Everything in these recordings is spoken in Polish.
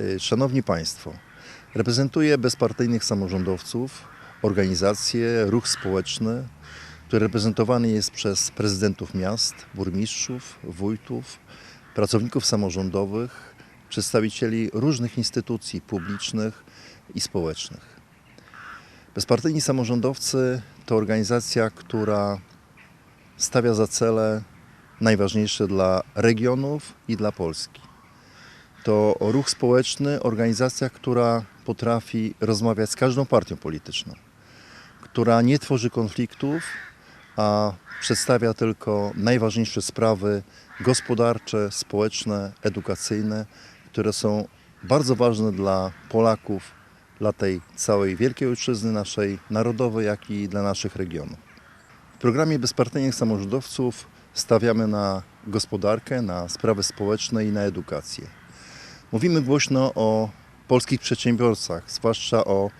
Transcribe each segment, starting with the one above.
Y, Szanowni Państwo, reprezentuję bezpartyjnych samorządowców, organizacje, ruch społeczny, który reprezentowany jest przez prezydentów miast, burmistrzów, wójtów, pracowników samorządowych, przedstawicieli różnych instytucji publicznych i społecznych. Bezpartyjni samorządowcy to organizacja, która stawia za cele najważniejsze dla regionów i dla Polski. To ruch społeczny, organizacja, która potrafi rozmawiać z każdą partią polityczną, która nie tworzy konfliktów, a przedstawia tylko najważniejsze sprawy gospodarcze, społeczne, edukacyjne, które są bardzo ważne dla Polaków, dla tej całej wielkiej ojczyzny naszej narodowej, jak i dla naszych regionów. W programie Bezpartyjnych Samorządowców stawiamy na gospodarkę, na sprawy społeczne i na edukację. Mówimy głośno o polskich przedsiębiorcach, zwłaszcza o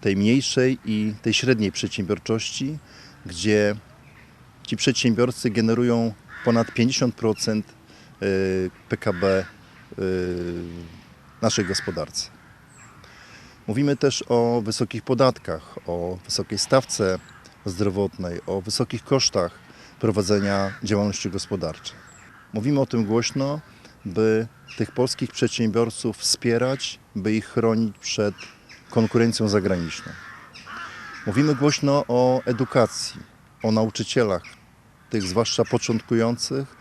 tej mniejszej i tej średniej przedsiębiorczości, gdzie ci przedsiębiorcy generują ponad 50% y, PKB y, naszej gospodarce. Mówimy też o wysokich podatkach, o wysokiej stawce zdrowotnej, o wysokich kosztach prowadzenia działalności gospodarczej. Mówimy o tym głośno, by tych polskich przedsiębiorców wspierać, by ich chronić przed konkurencją zagraniczną. Mówimy głośno o edukacji, o nauczycielach, tych zwłaszcza początkujących,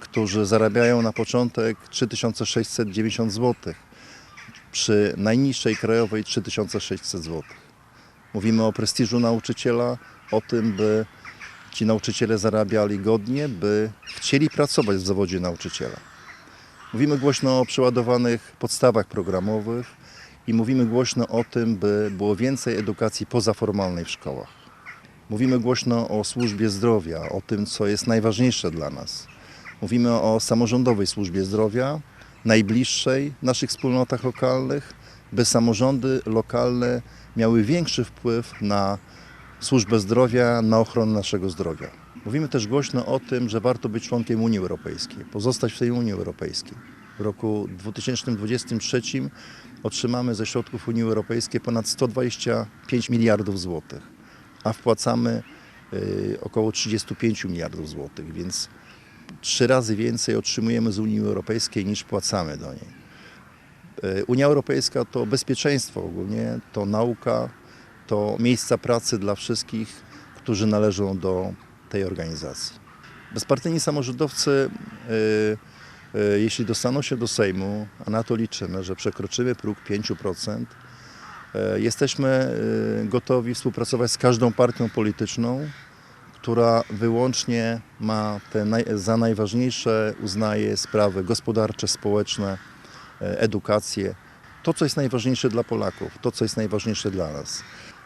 którzy zarabiają na początek 3690 zł, przy najniższej krajowej 3600 zł. Mówimy o prestiżu nauczyciela, o tym, by ci nauczyciele zarabiali godnie, by chcieli pracować w zawodzie nauczyciela. Mówimy głośno o przeładowanych podstawach programowych i mówimy głośno o tym, by było więcej edukacji pozaformalnej w szkołach. Mówimy głośno o służbie zdrowia, o tym, co jest najważniejsze dla nas. Mówimy o samorządowej służbie zdrowia, najbliższej w naszych wspólnotach lokalnych, by samorządy lokalne miały większy wpływ na służbę zdrowia, na ochronę naszego zdrowia. Mówimy też głośno o tym, że warto być członkiem Unii Europejskiej, pozostać w tej Unii Europejskiej. W roku 2023 otrzymamy ze środków Unii Europejskiej ponad 125 miliardów złotych, a wpłacamy y, około 35 miliardów złotych, więc trzy razy więcej otrzymujemy z Unii Europejskiej niż płacamy do niej. Y, Unia Europejska to bezpieczeństwo ogólnie, to nauka, to miejsca pracy dla wszystkich, którzy należą do tej organizacji. Bezpartyjni samorządowcy, y, y, jeśli dostaną się do Sejmu, a na to liczymy, że przekroczymy próg 5%, y, jesteśmy gotowi współpracować z każdą partią polityczną, która wyłącznie ma te naj, za najważniejsze uznaje sprawy gospodarcze, społeczne, edukację. To, co jest najważniejsze dla Polaków, to, co jest najważniejsze dla nas.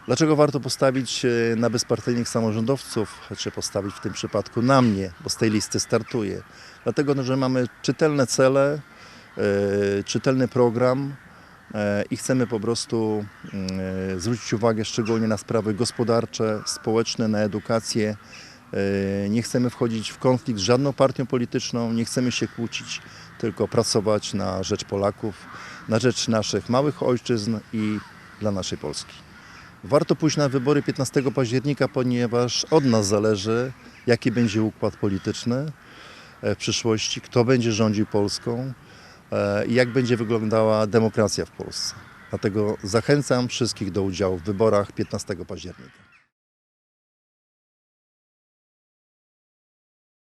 Dlaczego warto postawić e, na bezpartyjnych samorządowców, czy postawić w tym przypadku na mnie, bo z tej listy startuję? Dlatego, że mamy czytelne cele, e, czytelny program e, i chcemy po prostu zwrócić uwagę szczególnie na sprawy gospodarcze, społeczne, na edukację. Nie chcemy wchodzić w konflikt z żadną partią polityczną, nie chcemy się kłócić, tylko pracować na rzecz Polaków, na rzecz naszych małych ojczyzn i dla naszej Polski. Warto pójść na wybory 15 października, ponieważ od nas zależy, jaki będzie układ polityczny e, w przyszłości, kto będzie rządził Polską e, i jak będzie wyglądała demokracja w Polsce. Dlatego zachęcam wszystkich do udziału w wyborach 15 października.